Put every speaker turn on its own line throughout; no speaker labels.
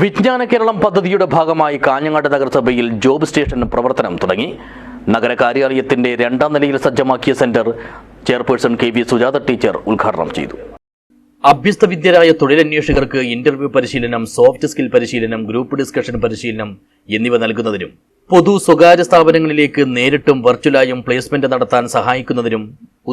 വിജ്ഞാന കേരളം പദ്ധതിയുടെ ഭാഗമായി കാഞ്ഞങ്ങാട് നഗരസഭയിൽ ജോബ് സ്റ്റേഷൻ പ്രവർത്തനം തുടങ്ങി. നഗരകാര്യാലയത്തിന്റെ രണ്ടാം നിലയിൽ സജ്ജമാക്കിയ centre chairperson K V Sujatha teacher ഉദ്ഘാടനം ചെയ്തു. അഭ്യസ്തവിദ്യരായ തൊഴിലന്വേഷകർക്ക് ഇന്റർവ്യൂ പരിശീലനം സോഫ്റ്റ് സ്കിൽ പരിശീലനം ഗ്രൂപ്പ് ഡിസ്കഷൻ പരിശീലനം എന്നിവ നൽകുന്നതിനും പൊതു സ്വകാര്യ സ്ഥാപനങ്ങളിലേക്ക് നേരിട്ടും വെർച്വലായും പ്ലേസ്മെന്റ് നടത്താൻ സഹായിക്കുന്നതിനും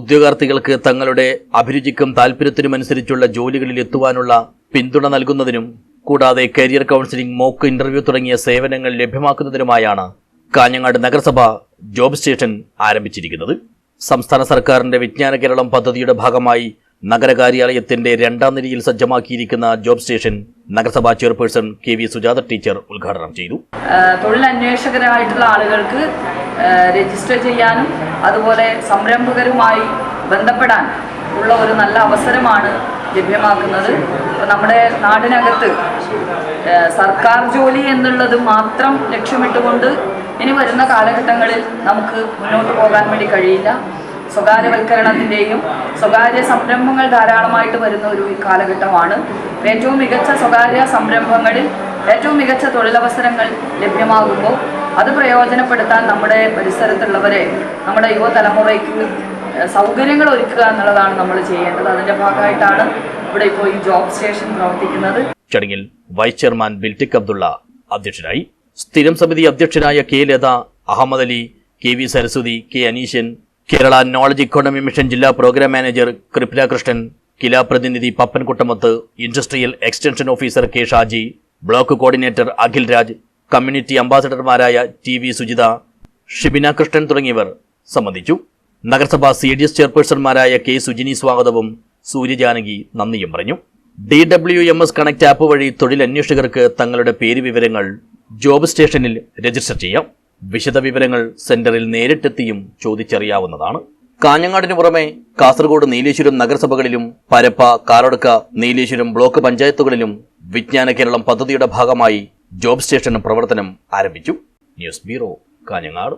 ഉദ്യോഗാർത്ഥികൾക്ക് തങ്ങളുടെ അഭിരുചിക്കും താൽപര്യത്തിനുമനുസരിച്ചുള്ള ജോലികളിൽ എത്തുവാനുള്ള പിന്തുണ നൽകുന്നതിനും കൂടാതെ കരിയർ കൗൺസിലിംഗ് മോക്ക് ഇന്റർവ്യൂ തുടങ്ങിയ സേവനങ്ങൾ ലഭ്യമാക്കുന്നതിനുമായാണ് കാഞ്ഞങ്ങാട് നഗരസഭ ജോബ് സ്റ്റേഷൻ ആരംഭിച്ചിരിക്കുന്നത്. സംസ്ഥാന സർക്കാരിന്റെ വിജ്ഞാന കേരളം പദ്ധതിയുടെ ഭാഗമായി നഗരകാര്യാലയത്തിന്റെ രണ്ടാം നിലയിൽ സജ്ജമാക്കിയിരിക്കുന്ന ജോബ് സ്റ്റേഷൻ നഗരസഭാ chairperson K V Sujatha teacher ഉദ്ഘാടനം ചെയ്തു.
തൊഴിലന്വേഷകരായിട്ടുള്ള ആളുകൾക്ക് രജിസ്റ്റർ ചെയ്യാനും അതുപോലെ സംരംഭകരുമായി ബന്ധപ്പെടാൻ ഉള്ള ഒരു നല്ല അവസരമാണ് ലഭ്യമാക്കുന്നത്. അപ്പോൾ നമ്മുടെ നാടിനകത്ത് സർക്കാർ ജോലി എന്നുള്ളത് മാത്രം ലക്ഷ്യമിട്ടുകൊണ്ട് ഇനി വരുന്ന കാലഘട്ടങ്ങളിൽ നമുക്ക് മുന്നോട്ട് പോകാൻ വേണ്ടി കഴിയില്ല. സ്വകാര്യവൽക്കരണത്തിന്റെയും സ്വകാര്യ സംരംഭങ്ങൾ ധാരാളമായിട്ട് വരുന്ന ഒരു കാലഘട്ടമാണ്. ഏറ്റവും മികച്ച സ്വകാര്യ സംരംഭങ്ങളിൽ ഏറ്റവും മികച്ച തൊഴിലവസരങ്ങൾ ലഭ്യമാകുമ്പോൾ അത് പ്രയോജനപ്പെടുത്താൻ നമ്മുടെ പരിസരത്തുള്ളവരെ നമ്മുടെ യുവതലമുറയ്ക്ക് സൗകര്യങ്ങൾ ഒരുക്കുക എന്നുള്ളതാണ് നമ്മൾ ചെയ്യേണ്ടത്. അതിന്റെ ഭാഗമായിട്ടാണ് ഇവിടെ ഇപ്പോൾ ഈ ജോബ് സ്റ്റേഷൻ പ്രവർത്തിക്കുന്നത്.
ചടങ്ങിൽ വൈസ് ചെയർമാൻ ബിൽറ്റിക് അബ്ദുള്ള അധ്യക്ഷനായി. സ്ഥിരം സമിതി അധ്യക്ഷനായ K Latha Ahammed Ali K V Saraswathi K Aneeshan Kerala knowledge economy mission ജില്ലാ പ്രോഗ്രാം മാനേജർ കൃഷ്ണൻ കിലാ പ്രതിനിധി Pappankuttamath industrial extension officer K Shaji block coordinator Akhil Raj community അംബാസഡർമാരായ T V Sujitha Shibina Krishnan തുടങ്ങിയവർ സംബന്ധിച്ചു. നഗരസഭ സി ഡി എസ് ചെയർപേഴ്സൺമാരായ K Sujini സ്വാഗതവും സൂര്യജാനകി നന്ദിയും പറഞ്ഞു. D W M S connect app വഴി തൊഴിലന്വേഷകർക്ക് തങ്ങളുടെ പേര് വിവരങ്ങൾ ജോബ് സ്റ്റേഷനിൽ രജിസ്റ്റർ ചെയ്യാം. വിശദവിവരങ്ങൾ സെന്ററിൽ നേരിട്ടെത്തിയും ചോദിച്ചറിയാവുന്നതാണ്. കാഞ്ഞങ്ങാടിന് പുറമെ കാസർഗോഡ് നീലേശ്വരം നഗരസഭകളിലും പരപ്പ കാറടുക്ക നീലേശ്വരം ബ്ലോക്ക് പഞ്ചായത്തുകളിലും വിജ്ഞാന കേരളം പദ്ധതിയുടെ ഭാഗമായി ജോബ് സ്റ്റേഷൻ പ്രവർത്തനം ആരംഭിച്ചു. News bureau Kanhangad.